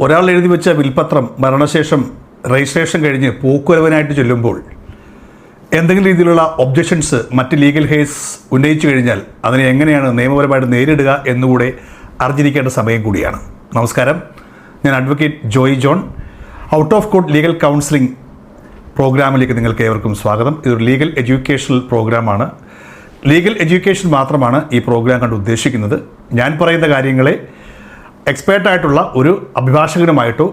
ഒരാൾ എഴുതി വെച്ച വിൽപത്രം മരണശേഷം രജിസ്ട്രേഷൻ കഴിഞ്ഞ് പോക്കുവരവനായിട്ട് ചെല്ലുമ്പോൾ എന്തെങ്കിലും രീതിയിലുള്ള ഒബ്ജക്ഷൻസ് മറ്റ് ലീഗൽ കേസ് ഉന്നയിച്ചു കഴിഞ്ഞാൽ അതിനെ എങ്ങനെയാണ് നിയമപരമായിട്ട് നേരിടുക എന്നുകൂടെ അറിഞ്ഞിരിക്കേണ്ട സമയം കൂടിയാണ്. നമസ്കാരം. ഞാൻ advocate Joy John. Out of court legal counselling പ്രോഗ്രാമിലേക്ക് നിങ്ങൾക്ക് ഏവർക്കും സ്വാഗതം. ഇതൊരു ലീഗൽ എഡ്യൂക്കേഷണൽ പ്രോഗ്രാമാണ് ലീഗൽ എഡ്യൂക്കേഷൻ മാത്രമാണ് ഈ പ്രോഗ്രാം കണ്ട് ഉദ്ദേശിക്കുന്നത്. ഞാൻ പറയുന്ന കാര്യങ്ങളെ എക്സ്പേർട്ടായിട്ടുള്ള ഒരു അഭിഭാഷകനുമായിട്ടോ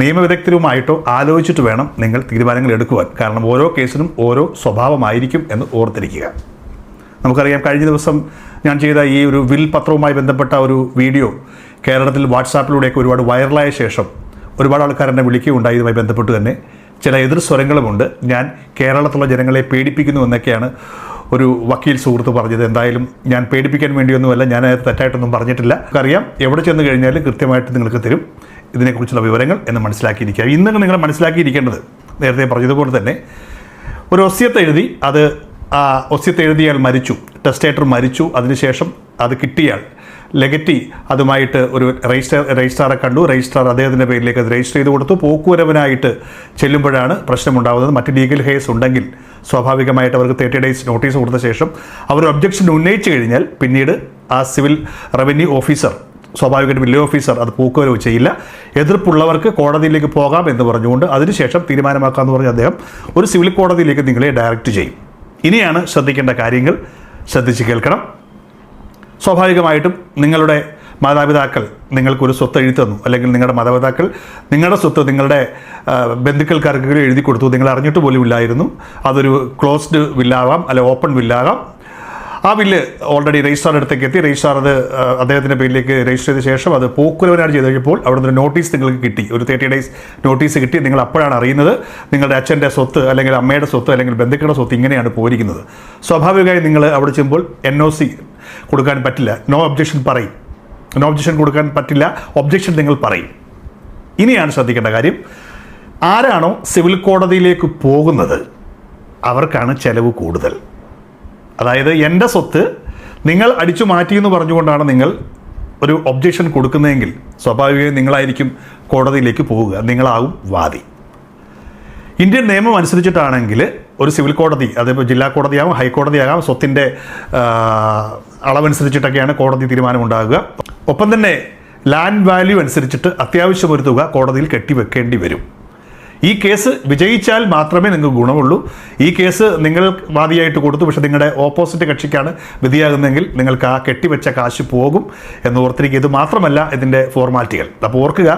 നിയമവിദഗ്ധരുമായിട്ടോ ആലോചിച്ചിട്ട് വേണം നിങ്ങൾ തീരുമാനങ്ങൾ എടുക്കുവാൻ. കാരണം ഓരോ കേസിനും ഓരോ സ്വഭാവമായിരിക്കും എന്ന് ഓർത്തിരിക്കുക. നമുക്കറിയാം കഴിഞ്ഞ ദിവസം ഞാൻ ചെയ്ത ഈ ഒരു വിൽ പത്രവുമായി ബന്ധപ്പെട്ട ഒരു വീഡിയോ കേരളത്തിൽ വാട്സാപ്പിലൂടെയൊക്കെ ഒരുപാട് വൈറലായ ശേഷം ഒരുപാട് ആൾക്കാർ എന്നെ വിളിക്കുകയുണ്ടായി. ഇതുമായി ബന്ധപ്പെട്ട് തന്നെ ചില എതിർ സ്വരങ്ങളുമുണ്ട്. ഞാൻ കേരളത്തിലുള്ള ജനങ്ങളെ പേടിപ്പിക്കുന്നു എന്നൊക്കെയാണ് ഒരു വക്കീൽ സുഹൃത്ത് പറഞ്ഞത്. എന്തായാലും ഞാൻ പേടിപ്പിക്കാൻ വേണ്ടിയൊന്നുമല്ല ഞാൻ തെറ്റായിട്ടൊന്നും പറഞ്ഞിട്ടില്ല. അറിയാം എവിടെ ചെന്ന് കഴിഞ്ഞാലും കൃത്യമായിട്ട് നിങ്ങൾക്ക് തരും ഇതിനെക്കുറിച്ചുള്ള വിവരങ്ങൾ എന്ന് മനസ്സിലാക്കിയിരിക്കുക. ഇന്ന് നിങ്ങൾ മനസ്സിലാക്കിയിരിക്കേണ്ടത് നേരത്തെ പറഞ്ഞതുപോലെ തന്നെ ഒരു ഒസ്യത്ത് എഴുതി അത് ആ ഒസ്യത്ത് എഴുതിയാൽ മരിച്ചു ടെസ്റ്റേറ്റർ മരിച്ചു അതിനുശേഷം അത് കിട്ടിയാൽ ലെഗറ്റി അതുമായിട്ട് ഒരു രജിസ്റ്റർ രജിസ്ട്രാറെ കണ്ടു. രജിസ്ട്രാർ അദ്ദേഹത്തിന്റെ പേരിലേക്ക് അത് രജിസ്റ്റർ ചെയ്ത് കൊടുത്തു. പോക്കുവരവനായിട്ട് ചെല്ലുമ്പോഴാണ് പ്രശ്നമുണ്ടാകുന്നത്. മറ്റ് ലീഗൽ ഹേസ് ഉണ്ടെങ്കിൽ സ്വാഭാവികമായിട്ട് അവർക്ക് തേർട്ടി ഡേയ്സ് നോട്ടീസ് കൊടുത്ത ശേഷം അവർ ഒബ്ജക്ഷൻ ഉന്നയിച്ചു കഴിഞ്ഞാൽ പിന്നീട് ആ സിവിൽ റവന്യൂ ഓഫീസർ സ്വാഭാവികമായിട്ടും വില്ലേജ് ഓഫീസർ അത് പൂക്കുവരവ് ചെയ്യില്ല. എതിർപ്പുള്ളവർക്ക് കോടതിയിലേക്ക് പോകാം എന്ന് പറഞ്ഞുകൊണ്ട് അതിനുശേഷം തീരുമാനമാക്കാമെന്ന് പറഞ്ഞ് അദ്ദേഹം ഒരു സിവിൽ കോടതിയിലേക്ക് നിങ്ങളെ ഡയറക്റ്റ് ചെയ്യും. ഇനിയാണ് ശ്രദ്ധിക്കേണ്ട കാര്യങ്ങൾ. ശ്രദ്ധിച്ച് കേൾക്കണം. സ്വാഭാവികമായിട്ടും നിങ്ങളുടെ മാതാപിതാക്കൾ നിങ്ങൾക്കൊരു സ്വത്ത് എഴുതി തന്നു അല്ലെങ്കിൽ നിങ്ങളുടെ മാതാപിതാക്കൾ നിങ്ങളുടെ സ്വത്ത് നിങ്ങളുടെ ബന്ധുക്കൾക്ക് ബന്ധുക്കൾക്കാർക്ക് എഴുതി കൊടുത്തു. നിങ്ങൾ അറിഞ്ഞിട്ട് പോലും ഇല്ലായിരുന്നു. അതൊരു ക്ലോസ്ഡ് വില്ലാകാം അല്ലെ ഓപ്പൺ വില്ലാകാം ആ ബില്ല് ഓൾറെഡി രജിസ്ട്രാർ അടുത്തേക്ക് എത്തി. രജിസ്ട്രാർ അത് അദ്ദേഹത്തിന്റെ പേരിലേക്ക് രജിസ്റ്റർ ചെയ്ത ശേഷം അത് പോക്കുലവനാട് ചെയ്ത് കഴിഞ്ഞപ്പോൾ അവിടെ നിന്ന് നോട്ടീസ് നിങ്ങൾക്ക് കിട്ടി. ഒരു തേർട്ടി ഡേയ്സ് നോട്ടീസ് കിട്ടി. നിങ്ങൾ അപ്പോഴാണ് അറിയുന്നത് നിങ്ങളുടെ അച്ഛന്റെ സ്വത്ത് അല്ലെങ്കിൽ അമ്മയുടെ സ്വത്ത് അല്ലെങ്കിൽ ബന്ധുക്കളുടെ സ്വത്ത് ഇങ്ങനെയാണ് പോയിരിക്കുന്നത്. സ്വാഭാവികമായി നിങ്ങൾ അവിടെ ചെയ്യുമ്പോൾ എൻ കൊടുക്കാൻ പറ്റില്ല. നോ ഒബ്ജക്ഷൻ പറയും. നോ ഒബ്ജക്ഷൻ കൊടുക്കാൻ പറ്റില്ല. ഒബ്ജക്ഷൻ നിങ്ങൾ പറയും. ഇനിയാണ് ശ്രദ്ധിക്കേണ്ട കാര്യം. ആരാണോ സിവിൽ കോടതിയിലേക്ക് പോകുന്നത് അവർക്കാണ് ചെലവ് കൂടുതൽ. അതായത് എന്റെ സ്വത്ത് നിങ്ങൾ അടിച്ചു മാറ്റി എന്ന് പറഞ്ഞുകൊണ്ടാണ് നിങ്ങൾ ഒരു ഒബ്ജക്ഷൻ കൊടുക്കുന്നതെങ്കിൽ സ്വാഭാവികമായും നിങ്ങളായിരിക്കും കോടതിയിലേക്ക് പോവുക. നിങ്ങളാവും വാദി. ഇന്ത്യൻ നിയമം അനുസരിച്ചിട്ടാണെങ്കിൽ ഒരു സിവിൽ കോടതി അതിപ്പോൾ ജില്ലാ കോടതിയാകും ഹൈക്കോടതിയാകാം സ്വത്തിന്റെ അളവനുസരിച്ചിട്ടൊക്കെയാണ് കോടതി തീരുമാനമുണ്ടാകുക. ഒപ്പം തന്നെ ലാൻഡ് വാല്യൂ അനുസരിച്ചിട്ട് അത്യാവശ്യം ഒരു തുക കോടതിയിൽ കെട്ടിവെക്കേണ്ടി വരും. ഈ കേസ് വിജയിച്ചാൽ മാത്രമേ നിങ്ങൾക്ക് ഗുണമുള്ളൂ. ഈ കേസ് നിങ്ങൾ വാദിയായിട്ട് കൊടുത്തു പക്ഷേ നിങ്ങളുടെ ഓപ്പോസിറ്റ് കക്ഷിക്കാണ് വിധിയാകുന്നതെങ്കിൽ നിങ്ങൾക്ക് ആ കെട്ടിവെച്ച കാശ് പോകും എന്ന് ഓർത്തിരിക്കുക. ഇത് മാത്രമല്ല ഇതിന്റെ ഫോർമാലിറ്റികൾ. അപ്പോൾ ഓർക്കുക